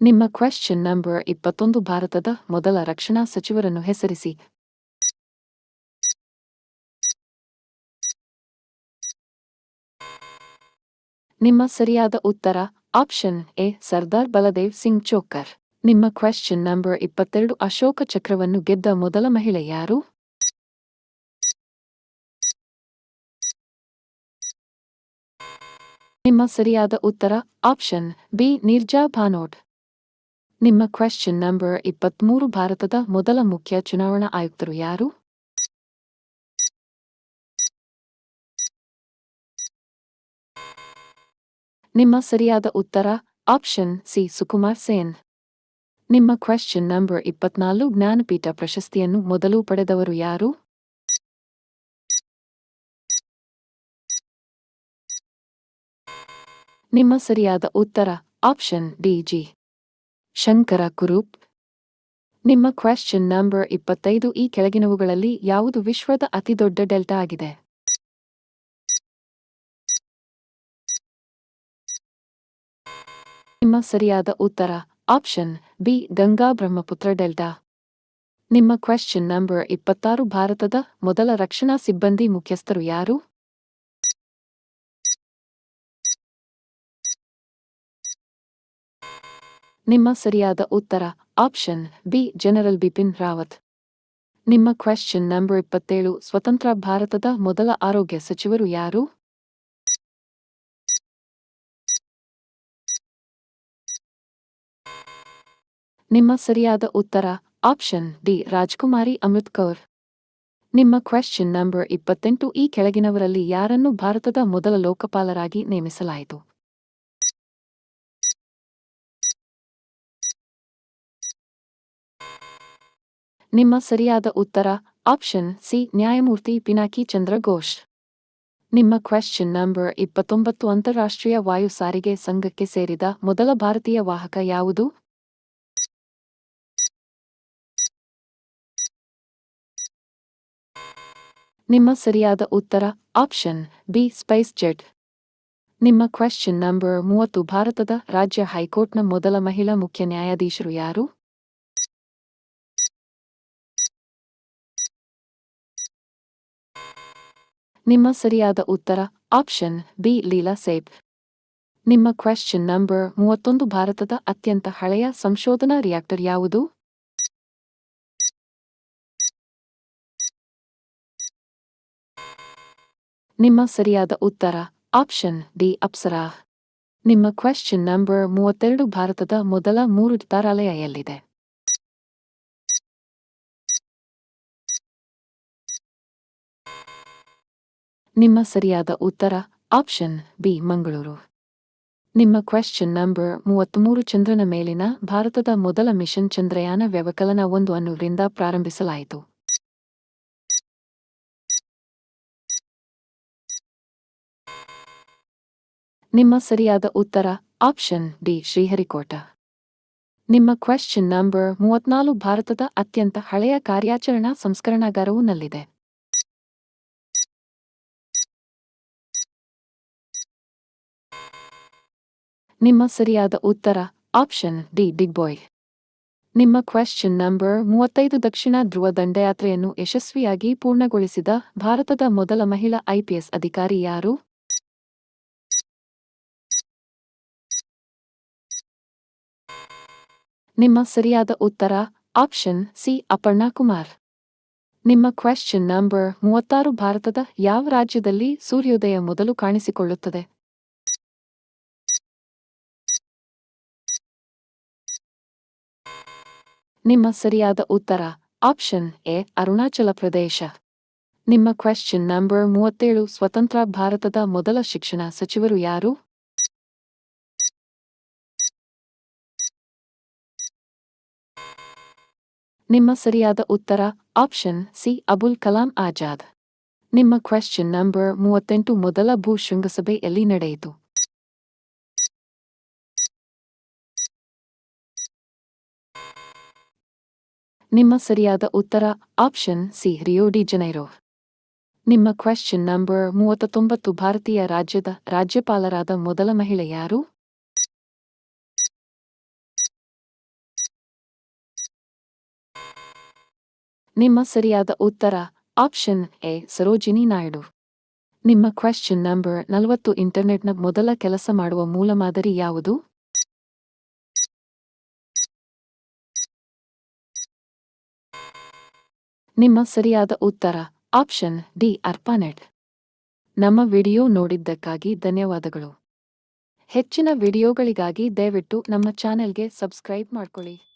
ನಿಮ್ಮ question number ಇಪ್ಪತ್ತೊಂದು ಭಾರತದ ಮೊದಲ ರಕ್ಷಣಾ ಸಚಿವರನ್ನು ಹೆಸರಿಸಿ. ನಿಮ್ಮ ಸರಿಯಾದ ಉತ್ತರ ಆಪ್ಷನ್ ಎ ಸರ್ದಾರ್ ಬಲದೇವ್ ಸಿಂಗ್ ಚೋಕರ್. ನಿಮ್ಮ ಕ್ವೆಶ್ಚನ್ ನಂಬರ್ ಇಪ್ಪತ್ತೆರಡು, ಅಶೋಕ ಚಕ್ರವನ್ನು ಗೆದ್ದ ಮೊದಲ ಮಹಿಳೆ ಯಾರು? ನಿಮ್ಮ ಸರಿಯಾದ ಉತ್ತರ ಆಪ್ಷನ್ ಬಿ ನಿರ್ಜಾ ಭಾನೋಟ್. ನಿಮ್ಮ ಕ್ವೆಶ್ಚನ್ ನಂಬರ್ ಇಪ್ಪತ್ಮೂರು ಭಾರತದ ಮೊದಲ ಮುಖ್ಯ ಚುನಾವಣಾ ಆಯುಕ್ತರು ಯಾರು? ನಿಮ್ಮ ಸರಿಯಾದ ಉತ್ತರ ಆಪ್ಷನ್ ಸಿ ಸುಕುಮಾರ್ ಸೇನ್. ನಿಮ್ಮ ಕ್ವೆಶ್ಚನ್ ನಂಬರ್ ಇಪ್ಪತ್ನಾಲ್ಕು, ಜ್ಞಾನಪೀಠ ಪ್ರಶಸ್ತಿಯನ್ನು ಮೊದಲು ಪಡೆದವರು ಯಾರು? ನಿಮ್ಮ ಸರಿಯಾದ ಉತ್ತರ option D G Sankara Kurup. ನಿಮ್ಮ ಕ್ವೆಶ್ಚನ್ ನಂಬರ್ ಇಪ್ಪತ್ತೈದು ಈ ಕೆಳಗಿನವುಗಳಲ್ಲಿ ಯಾವುದು ವಿಶ್ವದ ಅತಿದೊಡ್ಡ ಡೆಲ್ಟಾ ಆಗಿದೆ? ನಿಮ್ಮ ಸರಿಯಾದ ಉತ್ತರ option B, Ganga Brahmaputra delta. ನಿಮ್ಮ ಕ್ವೆಶ್ಚನ್ ನಂಬರ್ ಇಪ್ಪತ್ತಾರು ಭಾರತದ ಮೊದಲ ರಕ್ಷಣಾ ಸಿಬ್ಬಂದಿ ಮುಖ್ಯಸ್ಥರು ಯಾರು? ನಿಮ್ಮ ಸರಿಯಾದ ಉತ್ತರ, option B, general Bipin Rawat. ನಿಮ್ಮ ಕ್ವೆಶ್ಚನ್ ನಂಬರ್ ಇಪ್ಪತ್ತೇಳು, ಸ್ವತಂತ್ರ ಭಾರತದ ಮೊದಲ ಆರೋಗ್ಯ ಸಚಿವರು ಯಾರು? ನಿಮ್ಮ ಸರಿಯಾದ ಉತ್ತರ, ಆಪ್ಷನ್ ಡಿ, ರಾಜ್ಕುಮಾರಿ ಅಮೃತ್ ಕೌರ್ ನಿಮ್ಮ ಕ್ವೆಶ್ಚನ್ ನಂಬರ್ ಇಪ್ಪತ್ತೆಂಟು, ಈ ಕೆಳಗಿನವರಲ್ಲಿ ಯಾರನ್ನು ಭಾರತದ ಮೊದಲ ಲೋಕಪಾಲರಾಗಿ ನೇಮಿಸಲಾಯಿತು? ನಿಮ್ಮ ಸರಿಯಾದ ಉತ್ತರ, ಆಪ್ಷನ್ ಸಿ, ನ್ಯಾಯಮೂರ್ತಿ ಪಿನಾಕಿ ಚಂದ್ರ ಘೋಷ್. ನಿಮ್ಮ ಕ್ವೆಶ್ಚನ್ ನಂಬರ್ ಇಪ್ಪತ್ತೊಂಬತ್ತು ಅಂತಾರಾಷ್ಟ್ರೀಯ ವಾಯು ಸಾರಿಗೆ ಸಂಘಕ್ಕೆ ಸೇರಿದ ಮೊದಲ ಭಾರತೀಯ ವಾಹಕ ಯಾವುದು? ನಿಮ್ಮ ಸರಿಯಾದ ಉತ್ತರ, ಆಪ್ಷನ್ ಬಿ, ಸ್ಪೈಸ್ ಜೆಟ್. ನಿಮ್ಮ ಕ್ವೆಶ್ಚನ್ ನಂಬರ್ ಮೂವತ್ತು, ಭಾರತದ ರಾಜ್ಯ ಹೈಕೋರ್ಟ್ನ ಮೊದಲ ಮಹಿಳಾ ಮುಖ್ಯ ನ್ಯಾಯಾಧೀಶರು ಯಾರು? ನಿಮ್ಮ ಸರಿಯಾದ ಉತ್ತರ, ಆಪ್ಷನ್ ಬಿ, ಲೀಲಾ ಸೇಬ್. ನಿಮ್ಮ ಕ್ವೆಶ್ಚನ್ ನಂಬರ್ ಮೂವತ್ತೊಂದು ಭಾರತದ ಅತ್ಯಂತ ಹಳೆಯ ಸಂಶೋಧನಾ ರಿಯಾಕ್ಟರ್ ಯಾವುದು? ನಿಮ್ಮ ಸರಿಯಾದ ಉತ್ತರ, ಆಪ್ಷನ್ ಡಿ, ಅಪ್ಸರಾ. ನಿಮ್ಮ ಕ್ವೆಶ್ಚನ್ ನಂಬರ್ ಮೂವತ್ತೆರಡು ಭಾರತದ ಮೊದಲ ಮೂರು ತಾರಾಲಯ ಎಲ್ಲಿದೆ ನಿಮ್ಮ ಸರಿಯಾದ ಉತ್ತರ, ಆಪ್ಷನ್ ಬಿ, ಮಂಗಳೂರು. ನಿಮ್ಮ ಕ್ವೆಶ್ಚನ್ ನಂಬರ್ ಮೂವತ್ತ್ಮೂರು ಚಂದ್ರನ ಮೇಲಿನ ಭಾರತದ ಮೊದಲ ಮಿಷನ್ ಚಂದ್ರಯಾನ ವ್ಯವಕಲನ ಒಂದು ಅನ್ನೂರಿಂದ ಪ್ರಾರಂಭಿಸಲಾಯಿತು. ನಿಮ್ಮ ಸರಿಯಾದ ಉತ್ತರ, ಆಪ್ಷನ್ ಡಿ, ಶ್ರೀಹರಿಕೋಟ. ನಿಮ್ಮ ಕ್ವೆಶ್ಚನ್ ನಂಬರ್ ಮೂವತ್ನಾಲ್ಕು ಭಾರತದ ಅತ್ಯಂತ ಹಳೆಯ ಕಾರ್ಯಾಚರಣಾ ಸಂಸ್ಕರಣಾಗಾರವು ನಲ್ಲಿದೆ. ನಿಮ್ಮ ಸರಿಯಾದ ಉತ್ತರ, ಆಪ್ಷನ್ ಡಿ, ಬಿಗ್ ಬಾಯ್. ನಿಮ್ಮ ಕ್ವೆಶ್ಚನ್ ನಂಬರ್ ಮೂವತ್ತೈದು ದಕ್ಷಿಣ ಧ್ರುವ ದಂಡಯಾತ್ರೆಯನ್ನು ಯಶಸ್ವಿಯಾಗಿ ಪೂರ್ಣಗೊಳಿಸಿದ ಭಾರತದ ಮೊದಲ ಮಹಿಳಾ ಐಪಿಎಸ್ ಅಧಿಕಾರಿ ಯಾರು? ನಿಮ್ಮ ಸರಿಯಾದ ಉತ್ತರ, ಆಪ್ಷನ್ ಸಿ, ಅಪರ್ಣಾ ಕುಮಾರ್. ನಿಮ್ಮ ಕ್ವೆಶ್ಚನ್ ನಂಬರ್ ಮೂವತ್ತಾರು ಭಾರತದ ಯಾವ ರಾಜ್ಯದಲ್ಲಿ ಸೂರ್ಯೋದಯ ಮೊದಲು ಕಾಣಿಸಿಕೊಳ್ಳುತ್ತದೆ? ನಿಮ್ಮ ಸರಿಯಾದ ಉತ್ತರ, ಆಪ್ಷನ್ ಎ, ಅರುಣಾಚಲ ಪ್ರದೇಶ. ನಿಮ್ಮ ಕ್ವೆಶ್ಚನ್ ನಂಬರ್ ಮೂವತ್ತೇಳು, ಸ್ವತಂತ್ರ ಭಾರತದ ಮೊದಲ ಶಿಕ್ಷಣ ಸಚಿವರು ಯಾರು? ನಿಮ್ಮ ಸರಿಯಾದ ಉತ್ತರ, ಆಪ್ಷನ್ ಸಿ, ಅಬುಲ್ ಕಲಾಂ ಆಜಾದ್. ನಿಮ್ಮ ಕ್ವೆಶ್ಚನ್ ನಂಬರ್ ಮೂವತ್ತೆಂಟು, ಮೊದಲ ಭೂ ಶೃಂಗಸಭೆಯಲ್ಲಿ ನಡೆಯಿತು. ನಿಮ್ಮ ಸರಿಯಾದ ಉತ್ತರ option C, Rio de Janeiro. ನಿಮ್ಮ ಕ್ವೆಶ್ಚನ್ ನಂಬರ್ ಮೂವತ್ತೊಂಬತ್ತು, ಭಾರತೀಯ ರಾಜ್ಯದ ರಾಜ್ಯಪಾಲರಾದ ಮೊದಲ ಮಹಿಳೆ ಯಾರು? ನಿಮ್ಮ ಸರಿಯಾದ ಉತ್ತರ ಆಪ್ಷನ್ ಎ, ಸರೋಜಿನಿ ನಾಯ್ಡು. ನಿಮ್ಮ ಕ್ವೆಶ್ಚನ್ ನಂಬರ್ ನಲವತ್ತು, ಇಂಟರ್ನೆಟ್ನ ಮೊದಲ ಕೆಲಸ ಮಾಡುವ ಮೂಲಮಾದರಿ ಯಾವುದು? ನಿಮ್ಮ ಸರಿಯಾದ ಉತ್ತರ. ಆಪ್ಷನ್ ಡಿ ಅರ್ಪಾನೆಟ್ ನಮ್ಮ ವಿಡಿಯೋ ನೋಡಿದ್ದಕ್ಕಾಗಿ ಧನ್ಯವಾದಗಳು. ಹೆಚ್ಚಿನ ವಿಡಿಯೋಗಳಿಗಾಗಿ ದಯವಿಟ್ಟು ನಮ್ಮ ಚಾನೆಲ್ಗೆ ಸಬ್ಸ್ಕ್ರೈಬ್ ಮಾಡ್ಕೊಳ್ಳಿ.